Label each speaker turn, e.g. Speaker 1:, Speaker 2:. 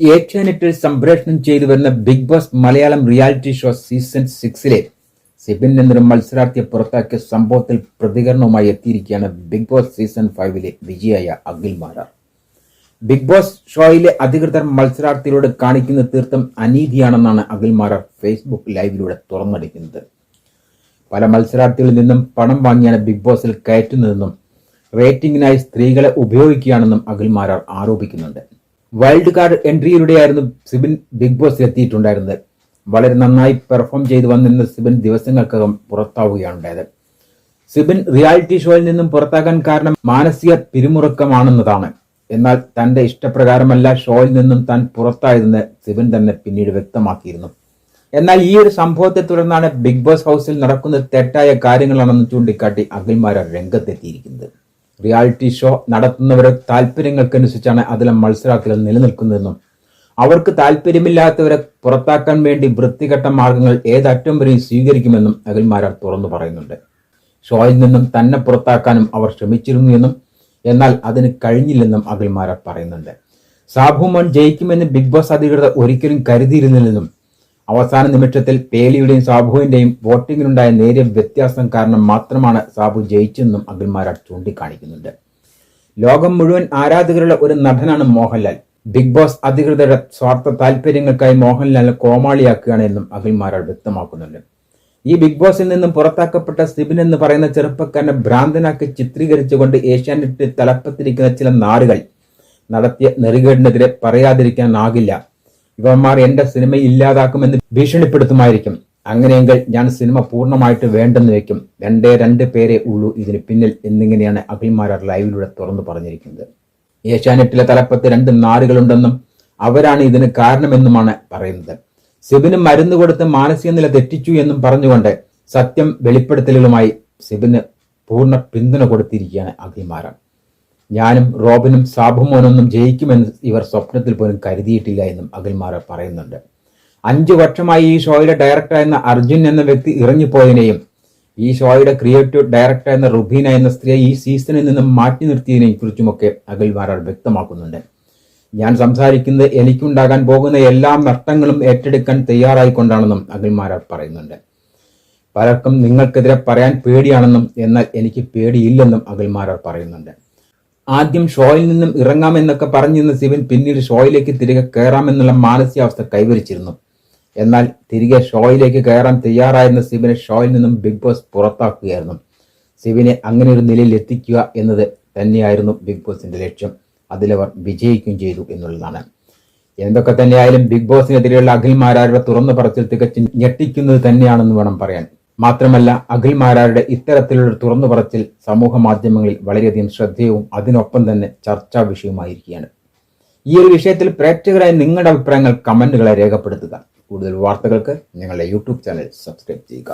Speaker 1: ഏഷ്യാനെറ്റിൽ സംപ്രേഷണം ചെയ്തു വരുന്ന Big Boss Malayalam reality show season സിക്സിലെ Sibin എന്നൊരു മത്സരാർത്ഥിയെ പുറത്താക്കിയ സംഭവത്തിൽ പ്രതികരണവുമായി എത്തിയിരിക്കുകയാണ് ബിഗ് ബോസ് സീസൺ ഫൈവിലെ വിജയായ അഖിൽ മാരാർ. ബിഗ് ബോസ് ഷോയിലെ അധികൃതർ മത്സരാർത്ഥികളോട് കാണിക്കുന്ന തീർത്ഥം അനീതിയാണെന്നാണ് അഖിൽ മാരാർ ഫേസ്ബുക്ക് ലൈവിലൂടെ തുറന്നടിക്കുന്നത്. പല മത്സരാർത്ഥികളിൽ നിന്നും പണം വാങ്ങിയാണ് ബിഗ് ബോസിൽ കയറ്റുന്നതെന്നും റേറ്റിംഗിനായി സ്ത്രീകളെ ഉപയോഗിക്കുകയാണെന്നും അഖിൽ മാരാർ ആരോപിക്കുന്നുണ്ട്. വൈൽഡ് കാർഡ് എൻട്രിയിലൂടെയായിരുന്നു സിബിൻ ബിഗ് ബോസിൽ എത്തിയിട്ടുണ്ടായിരുന്നത്. വളരെ നന്നായി പെർഫോം ചെയ്തു വന്നിരുന്ന സിബിൻ ദിവസങ്ങൾക്കകം പുറത്താവുകയാണ് ഉണ്ടായത് സിബിൻ റിയാലിറ്റി ഷോയിൽ നിന്നും പുറത്താകാൻ കാരണം മാനസിക പിരിമുറുക്കമാണെന്നതാണ്. എന്നാൽ തന്റെ ഇഷ്ടപ്രകാരമല്ല ഷോയിൽ നിന്നും താൻ പുറത്തായതെന്ന് സിബിൻ തന്നെ പിന്നീട് വ്യക്തമാക്കിയിരുന്നു. എന്നാൽ ഈ ഒരു സംഭവത്തെ തുടർന്നാണ് ബിഗ് ബോസ് ഹൗസിൽ നടക്കുന്ന തെറ്റായ കാര്യങ്ങളാണെന്ന് ചൂണ്ടിക്കാട്ടി അഖിൽമാര രംഗത്തെത്തിയിരിക്കുന്നത്. റിയാലിറ്റി ഷോ നടത്തുന്നവരുടെ താല്പര്യങ്ങൾക്കനുസരിച്ചാണ് അതിലെ മത്സരാർത്ഥികൾ നിലനിൽക്കുന്നതെന്നും അവർക്ക് താല്പര്യമില്ലാത്തവരെ പുറത്താക്കാൻ വേണ്ടി വൃത്തികെട്ട മാർഗങ്ങൾ ഏതറ്റം വരെയും സ്വീകരിക്കുമെന്നും അഖിൽമാരാർ തുറന്നു പറയുന്നുണ്ട്. ഷോയിൽ നിന്നും തന്നെ പുറത്താക്കാനും അവർ ശ്രമിച്ചിരുന്നു എന്നും എന്നാൽ അതിന് കഴിഞ്ഞില്ലെന്നും അഖിൽമാരാർ പറയുന്നുണ്ട്. സാബുമോൻ ജയിക്കുമെന്ന് ബിഗ് ബോസ് അധികൃതർ ഒരിക്കലും കരുതിയിരുന്നില്ലെന്നും അവസാന നിമിഷത്തിൽ പേലിയുടെയും സാബുവിന്റെയും വോട്ടിങ്ങിനുണ്ടായ നേരിയ വ്യത്യാസം കാരണം മാത്രമാണ് സാബു ജയിച്ചെന്നും അഖിൽമാരാർ ചൂണ്ടിക്കാണിക്കുന്നുണ്ട്. ലോകം മുഴുവൻ ആരാധകരുള്ള ഒരു നടനാണ് മോഹൻലാൽ. ബിഗ് ബോസ് അധികൃതരുടെ സ്വാർത്ഥ താല്പര്യങ്ങൾക്കായി മോഹൻലാലിനെ കോമാളിയാക്കുകയാണ് എന്നും അഖിൽമാരാർ വ്യക്തമാക്കുന്നുണ്ട്. ഈ ബിഗ് ബോസിൽ നിന്നും പുറത്താക്കപ്പെട്ട സിബിൻ എന്ന് പറയുന്ന ചെറുപ്പക്കാരനെ ഭ്രാന്തനാക്കി ചിത്രീകരിച്ചുകൊണ്ട് ഏഷ്യാനെറ്റ് തലപ്പത്തിരിക്കുന്ന ചില നാടുകൾ നടത്തിയ നെറികേടിനെതിരെ പറയാതിരിക്കാനാകില്ല. ഇവന്മാർ എന്റെ സിനിമ ഇല്ലാതാക്കുമെന്ന് ഭീഷണിപ്പെടുത്തുമായിരിക്കും. അങ്ങനെയെങ്കിൽ ഞാൻ സിനിമ പൂർണമായിട്ട് വേണ്ടെന്ന് വെക്കും. രണ്ടേ രണ്ട് പേരെ ഉള്ളൂ ഇതിന് പിന്നിൽ എന്നിങ്ങനെയാണ് അഭിമാരർ ലൈവിലൂടെ തുറന്നു പറഞ്ഞിരിക്കുന്നത്. ഏഷ്യാനെറ്റിലെ തലപ്പത്ത് രണ്ട് നാടുകളുണ്ടെന്നും അവരാണ് ഇതിന് കാരണമെന്നുമാണ് പറയുന്നത്. സിബിന് മരുന്ന് കൊടുത്ത് മാനസിക നില തെറ്റിച്ചു എന്നും പറഞ്ഞുകൊണ്ട് സത്യം വെളിപ്പെടുത്തലുകളുമായി സിബിന് പൂർണ പിന്തുണ കൊടുത്തിരിക്കുകയാണ് അഖിൽമാരാർ ഞാനും റോബിനും സാബുമോനൊന്നും ജയിക്കുമെന്ന് ഇവർ സ്വപ്നത്തിൽ പോലും കരുതിയിട്ടില്ല എന്നും അഖിൽമാർ പറയുന്നുണ്ട്. അഞ്ചു വർഷമായി ഈ ഷോയുടെ ഡയറക്ടർ എന്ന അർജുൻ എന്ന വ്യക്തി ഇറങ്ങിപ്പോയതിനെയും ഈ ഷോയുടെ ക്രിയേറ്റീവ് ഡയറക്ടർ എന്ന റുബീന എന്ന സ്ത്രീയെ ഈ സീസണിൽ നിന്നും മാറ്റി നിർത്തിയതിനെ കുറിച്ചുമൊക്കെ അഖിൽമാർ വ്യക്തമാക്കുന്നുണ്ട്. ഞാൻ സംസാരിക്കുന്നത് എനിക്കുണ്ടാകാൻ പോകുന്ന എല്ലാ നഷ്ടങ്ങളും ഏറ്റെടുക്കാൻ തയ്യാറായിക്കൊണ്ടാണെന്നും അഖിൽമാരാർ പറയുന്നുണ്ട്. പലർക്കും നിങ്ങൾക്കെതിരെ പറയാൻ പേടിയാണെന്നും എന്നാൽ എനിക്ക് പേടിയില്ലെന്നും അഖിൽമാരാർ പറയുന്നുണ്ട്. ആദ്യം ഷോയിൽ നിന്നും ഇറങ്ങാമെന്നൊക്കെ പറഞ്ഞിരുന്ന ശിവൻ പിന്നീട് ഷോയിലേക്ക് തിരികെ കയറാമെന്നുള്ള മാനസികാവസ്ഥ കൈവരിച്ചിരുന്നു. എന്നാൽ തിരികെ ഷോയിലേക്ക് കയറാൻ തയ്യാറായിരുന്ന ശിവനെ ഷോയിൽ നിന്നും ബിഗ് ബോസ് പുറത്താക്കുകയായിരുന്നു. ശിവനെ അങ്ങനെ ഒരു നിലയിൽ എത്തിക്കുക എന്നത് തന്നെയായിരുന്നു ബിഗ് ബോസിന്റെ ലക്ഷ്യം. അതിലവർ വിജയിക്കുകയും ചെയ്തു എന്നുള്ളതാണ്. എന്തൊക്കെ തന്നെയായാലും ബിഗ് ബോസിനെതിരെയുള്ള അഖിൽമാരാരുടെ തുറന്നു പറച്ചിൽ തികച്ചും ഞെട്ടിക്കുന്നത് തന്നെയാണെന്ന് വേണം പറയാൻ. മാത്രമല്ല അഖിൽമാരാരുടെ ഇത്തരത്തിലുള്ള തുറന്നു പറച്ചിൽ സമൂഹ മാധ്യമങ്ങളിൽ വളരെയധികം ശ്രദ്ധേയവും അതിനൊപ്പം തന്നെ ചർച്ചാ വിഷയവുമായിരിക്കുകയാണ്. ഈ ഒരു വിഷയത്തിൽ പ്രേക്ഷകരായ നിങ്ങളുടെ അഭിപ്രായങ്ങൾ കമന്റുകളെ രേഖപ്പെടുത്തുക. കൂടുതൽ വാർത്തകൾക്ക് ഞങ്ങളുടെ യൂട്യൂബ് ചാനൽ സബ്സ്ക്രൈബ് ചെയ്യുക.